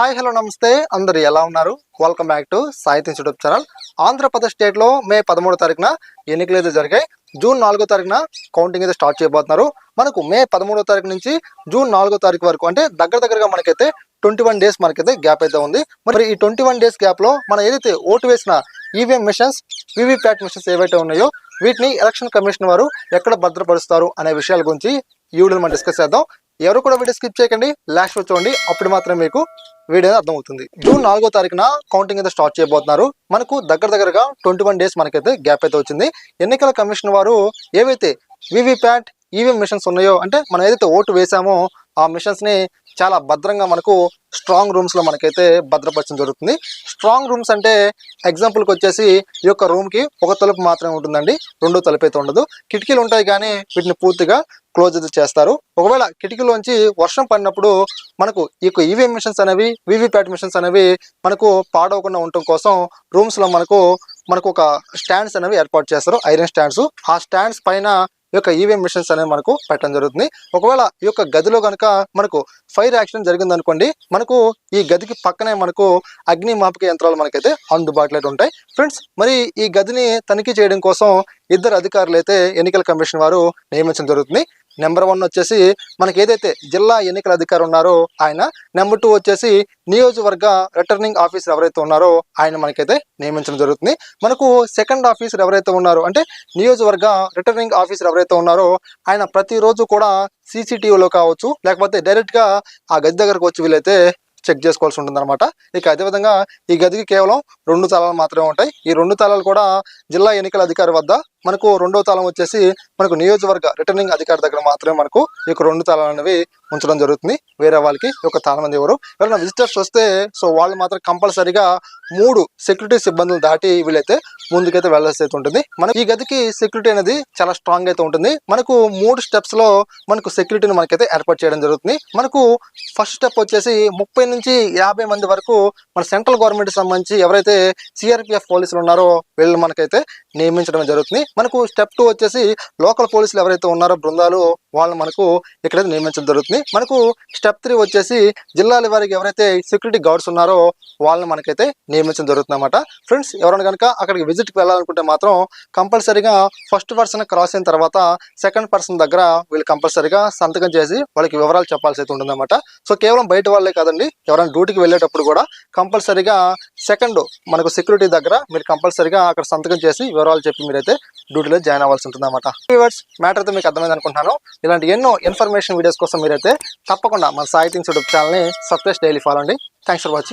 Hi hello నమస్తే. అందరు ఎలా ఉన్నారు? Welcome back to Sahitya YouTube channel Andhra Pradesh స్టేట్లో మే పదమూడో తారీఖున ఎన్నికలు అయితే జరిగాయి. జూన్ నాలుగో తారీఖున కౌంటింగ్ అయితే స్టార్ట్ చేయబోతున్నారు. మనకు మే పదమూడో తారీఖు నుంచి జూన్ నాలుగో తారీఖు వరకు అంటే దగ్గర దగ్గరగా మనకైతే ట్వంటీ వన్ డేస్ మనకైతే గ్యాప్ అయితే ఉంది. మరి ఈ ట్వంటీ వన్ డేస్ గ్యాప్లో మనం ఏదైతే ఓటు వేసిన ఈవీఎం మిషన్స్ వివిప్యాట్ మిషన్స్ ఏవైతే ఉన్నాయో వీటిని ఎలక్షన్ కమిషన్ వారు ఎక్కడ భద్రపరుస్తారు అనే విషయాల గురించి ఈ వీడియోలో మనం డిస్కస్ చేద్దాం. ఎవరు కూడా వీడియో స్కిప్ చేయకండి. లాస్ట్ చూడండి. అప్పుడు మాత్రమే మీకు వీడియో అర్థమవుతుంది. జూన్ నాలుగో తారీఖున కౌంటింగ్ అయితే స్టార్ట్ చేయబోతున్నారు. మనకు దగ్గర దగ్గరగా ట్వంటీ వన్ డేస్ మనకైతే గ్యాప్ అయితే వచ్చింది. ఎన్నికల కమిషన్ వారు ఏవైతే వివిప్యాట్ ఈవీఎం మిషన్స్ ఉన్నాయో అంటే మనం ఏదైతే ఓటు వేసామో ఆ మిషన్స్ని చాలా భద్రంగా మనకు స్ట్రాంగ్ రూమ్స్లో మనకైతే భద్రపరచడం జరుగుతుంది. స్ట్రాంగ్ రూమ్స్ అంటే ఎగ్జాంపుల్కి వచ్చేసి ఈ యొక్క రూమ్కి ఒక తలుపు మాత్రమే ఉంటుందండి. రెండో తలుపు అయితే ఉండదు. కిటికీలు ఉంటాయి కానీ వీటిని పూర్తిగా క్లోజ్ చేస్తారు. ఒకవేళ కిటికీలోంచి వర్షం పడినప్పుడు మనకు ఈ యొక్క ఈవీఎం మిషన్స్ అనేవి వీవీప్యాట్ మిషన్స్ అనేవి మనకు పాడవకుండా ఉండటం కోసం రూమ్స్లో మనకు మనకు ఒక స్టాండ్స్ అనేవి ఏర్పాటు చేస్తారు. ఐరన్ స్టాండ్స్ ఆ స్టాండ్స్ పైన ఈ యొక్క ఈవీఎం మిషన్స్ అనేవి మనకు పెట్టడం జరుగుతుంది. ఒకవేళ ఈ యొక్క గదిలో కనుక మనకు ఫైర్ యాక్సిడెంట్ జరిగింది అనుకోండి మనకు ఈ గదికి పక్కనే మనకు అగ్ని మాపక యంత్రాలు మనకైతే అందుబాటులో అయితే ఉంటాయి. ఫ్రెండ్స్ మరి ఈ గదిని తనిఖీ చేయడం కోసం ఇద్దరు అధికారులు అయితే ఎన్నికల కమిషన్ వారు నియమించడం జరుగుతుంది. నెంబర్ వన్ వచ్చేసి మనకి ఏదైతే జిల్లా ఎన్నికల అధికారి ఉన్నారో ఆయన నెంబర్ టూ వచ్చేసి నియోజకవర్గ రిటర్నింగ్ ఆఫీసర్ ఎవరైతే ఉన్నారో ఆయన మనకైతే నియమించడం జరుగుతుంది. మనకు సెకండ్ ఆఫీసర్ ఎవరైతే ఉన్నారో అంటే నియోజకవర్గ రిటర్నింగ్ ఆఫీసర్ ఎవరైతే ఉన్నారో ఆయన ప్రతిరోజు కూడా సీసీటీవీలో కావచ్చు లేకపోతే డైరెక్ట్గా ఆ గది దగ్గరకు వచ్చి వీలైతే చెక్ చేసుకోవాల్సి ఉంటుంది అనమాట ఇక అదేవిధంగా ఈ గదికి కేవలం రెండు తాళాలు మాత్రమే ఉంటాయి. ఈ రెండు తాళాలు కూడా జిల్లా ఎన్నికల అధికారి వద్ద మనకు రెండో తాళం వచ్చేసి మనకు నియోజకవర్గ రిటర్నింగ్ అధికారి దగ్గర మాత్రమే మనకు ఈ యొక్క రెండు తాళాలు అనేవి ఉంచడం జరుగుతుంది. వేరే వాళ్ళకి ఒక తాళం అనేది ఎవరు? ఎవరైనా విజిటర్స్ వస్తే సో వాళ్ళు మాత్రం కంపల్సరీగా మూడు సెక్యూరిటీ సిబ్బందులు దాటి వీళ్ళైతే ముందుకైతే వెళ్ళాల్సి అయితే ఉంటుంది. మనకి ఈ గదికి సెక్యూరిటీ అనేది చాలా స్ట్రాంగ్ అయితే ఉంటుంది. మనకు మూడు స్టెప్స్లో మనకు సెక్యూరిటీని మనకైతే ఏర్పాటు చేయడం జరుగుతుంది. మనకు ఫస్ట్ స్టెప్ వచ్చేసి ముప్పై నుంచి యాభై మంది వరకు మన సెంట్రల్ గవర్నమెంట్ సంబంధించి ఎవరైతే సిఆర్పిఎఫ్ పోలీసులు ఉన్నారో వీళ్ళు మనకైతే నియమించడం జరుగుతుంది. మనకు స్టెప్ టూ వచ్చేసి లోకల్ పోలీసులు ఎవరైతే ఉన్నారో బృందాలు వాళ్ళు మనకు ఇక్కడైతే నియమించడం జరుగుతుంది. మనకు స్టెప్ త్రీ వచ్చేసి జిల్లాల వారికి ఎవరైతే సెక్యూరిటీ గార్డ్స్ ఉన్నారో వాళ్ళని మనకైతే నియమించడం జరుగుతుంది అనమాట ఫ్రెండ్స్ ఎవరైనా కనుక అక్కడికి విజిట్కి వెళ్ళాలనుకుంటే మాత్రం కంపల్సరీగా ఫస్ట్ పర్సన్ క్రాస్ అయిన తర్వాత సెకండ్ పర్సన్ దగ్గర వీళ్ళు కంపల్సరీగా సంతకం చేసి వాళ్ళకి వివరాలు చెప్పాల్సి అయితే ఉంటుందన్నమాట. సో కేవలం బయట వాళ్ళే కాదండి ఎవరైనా డ్యూటీకి వెళ్ళేటప్పుడు కూడా కంపల్సరీగా సెకండ్ మనకు సెక్యూరిటీ దగ్గర మీరు కంపల్సరీగా అక్కడ సంతకం చేసి వివరాలు చెప్పి మీరైతే డ్యూటీలో జాయిన్ అవ్వాల్సి ఉంటుంది అనమాట మ్యాటర్ అయితే మీకు అర్థమైంది అనుకుంటున్నాను. ఇలాంటి ఎన్నో ఇన్ఫర్మేషన్ వీడియోస్ కోసం మీరైతే తప్పకుండా మన సాహిత్యం యూట్యూబ్ ఛానల్ని సబ్స్క్రైబ్ డైలీ ఫాలో అండి. Thanks for watching